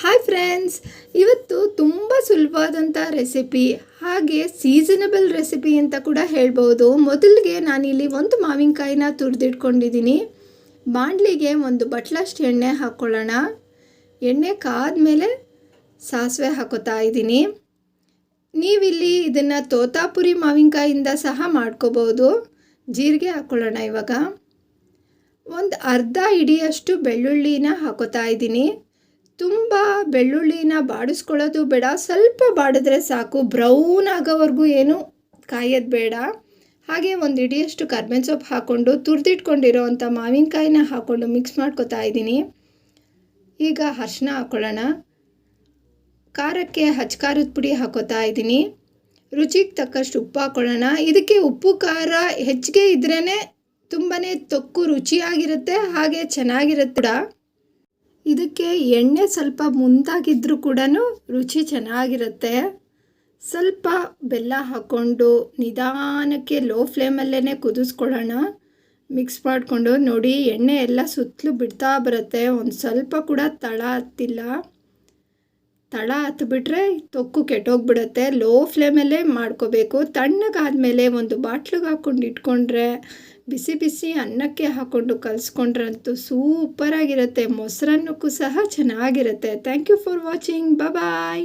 Hi friends ಇವತ್ತು ತುಂಬ ಸುಲಭವಾದಂಥ ರೆಸಿಪಿ ಹಾಗೆ ಸೀಸನಬಲ್ ರೆಸಿಪಿ ಅಂತ ಕೂಡ ಹೇಳ್ಬೋದು. ಮೊದಲಿಗೆ ನಾನಿಲ್ಲಿ ಒಂದು ಮಾವಿನಕಾಯಿನ ತುರಿದಿಟ್ಕೊಂಡಿದ್ದೀನಿ. ಬಾಣಲಿಗೆ ಒಂದು ಬಟ್ಲಷ್ಟು ಎಣ್ಣೆ ಹಾಕ್ಕೊಳ್ಳೋಣ ಎಣ್ಣೆ ಕಾದ ಮೇಲೆ ಸಾಸಿವೆ ಹಾಕೋತಾ ಇದ್ದೀನಿ. ನೀವಿಲ್ಲಿ ಇದನ್ನು ತೋತಾಪುರಿ ಮಾವಿನಕಾಯಿಂದ ಸಹ ಮಾಡ್ಕೋಬೋದು. ಜೀರಿಗೆ ಹಾಕ್ಕೊಳ್ಳೋಣ ಇವಾಗ. ಒಂದು ಅರ್ಧ ಇಡಿಯಷ್ಟು ಬೆಳ್ಳುಳ್ಳಿನ ಹಾಕೋತಾ ಇದ್ದೀನಿ. ತುಂಬ ಬೆಳ್ಳುಳ್ಳಿನ ಬಾಡಿಸ್ಕೊಳ್ಳೋದು ಬೇಡ. ಸ್ವಲ್ಪ ಬಾಡಿದ್ರೆ ಸಾಕು. ಬ್ರೌನ್ ಆಗೋವರೆಗೂ ಏನು ಕಾಯೋದು ಬೇಡ. ಹಾಗೆ ಒಂದು ಇಡಿಯಷ್ಟು ಕರ್ಬೇವಿನ ಸೊಪ್ಪು ಹಾಕ್ಕೊಂಡು ತುರಿದಿಟ್ಕೊಂಡಿರೋ ಅಂಥ ಮಾವಿನಕಾಯಿನ ಹಾಕ್ಕೊಂಡು ಮಿಕ್ಸ್ ಮಾಡ್ಕೊತಾ ಇದ್ದೀನಿ. ಈಗ ಅರ್ಶಿನ ಹಾಕ್ಕೊಳ್ಳೋಣ ಖಾರಕ್ಕೆ ಹಚ್ ಖಾರದ ಪುಡಿ ಹಾಕೋತಾ ಇದ್ದೀನಿ. ರುಚಿಗೆ ತಕ್ಕಷ್ಟು ಉಪ್ಪು ಹಾಕ್ಕೊಳ್ಳೋಣ ಇದಕ್ಕೆ ಉಪ್ಪು, ಖಾರ ಹೆಚ್ಚಿಗೆ ಇದ್ರೇ ತುಂಬಾ ತೊಕ್ಕು ರುಚಿಯಾಗಿರುತ್ತೆ, ಹಾಗೆ ಚೆನ್ನಾಗಿರುತ್ತೆ ಕೂಡ. ಇದಕ್ಕೆ ಎಣ್ಣೆ ಸ್ವಲ್ಪ ಮುಂದಾಗಿದ್ದರೂ ಕೂಡ ರುಚಿ ಚೆನ್ನಾಗಿರುತ್ತೆ. ಸ್ವಲ್ಪ ಬೆಲ್ಲ ಹಾಕ್ಕೊಂಡು ನಿಧಾನಕ್ಕೆ ಲೋ ಫ್ಲೇಮಲ್ಲೇ ಕುದಿಸ್ಕೊಳ್ಳೋಣ. ಮಿಕ್ಸ್ ಮಾಡಿಕೊಂಡು ನೋಡಿ, ಎಣ್ಣೆ ಎಲ್ಲ ಸುತ್ತಲೂ ಬಿಡ್ತಾ ಬರುತ್ತೆ. ಒಂದು ಸ್ವಲ್ಪ ಕೂಡ ತಳ ಹತ್ತಿಲ್ಲ. ತಳ ಹತ್ತಿಬಿಟ್ರೆ ತೊಕ್ಕು ಕೆಟ್ಟೋಗ್ಬಿಡುತ್ತೆ. ಲೋ ಫ್ಲೇಮಲ್ಲೇ ಮಾಡ್ಕೋಬೇಕು. ತಣ್ಣಗಾದಮೇಲೆ ಒಂದು ಬಾಟ್ಲಿಗೆ ಹಾಕ್ಕೊಂಡು ಇಟ್ಕೊಂಡ್ರೆ ಬಿಸಿ ಬಿಸಿ ಅನ್ನಕ್ಕೆ ಹಾಕ್ಕೊಂಡು ಕಲಿಸ್ಕೊಂಡ್ರಂತೂ ಸೂಪರಾಗಿರುತ್ತೆ. ಮೊಸರನ್ನಕ್ಕೂ ಸಹ ಚೆನ್ನಾಗಿರುತ್ತೆ. Thank you for watching bye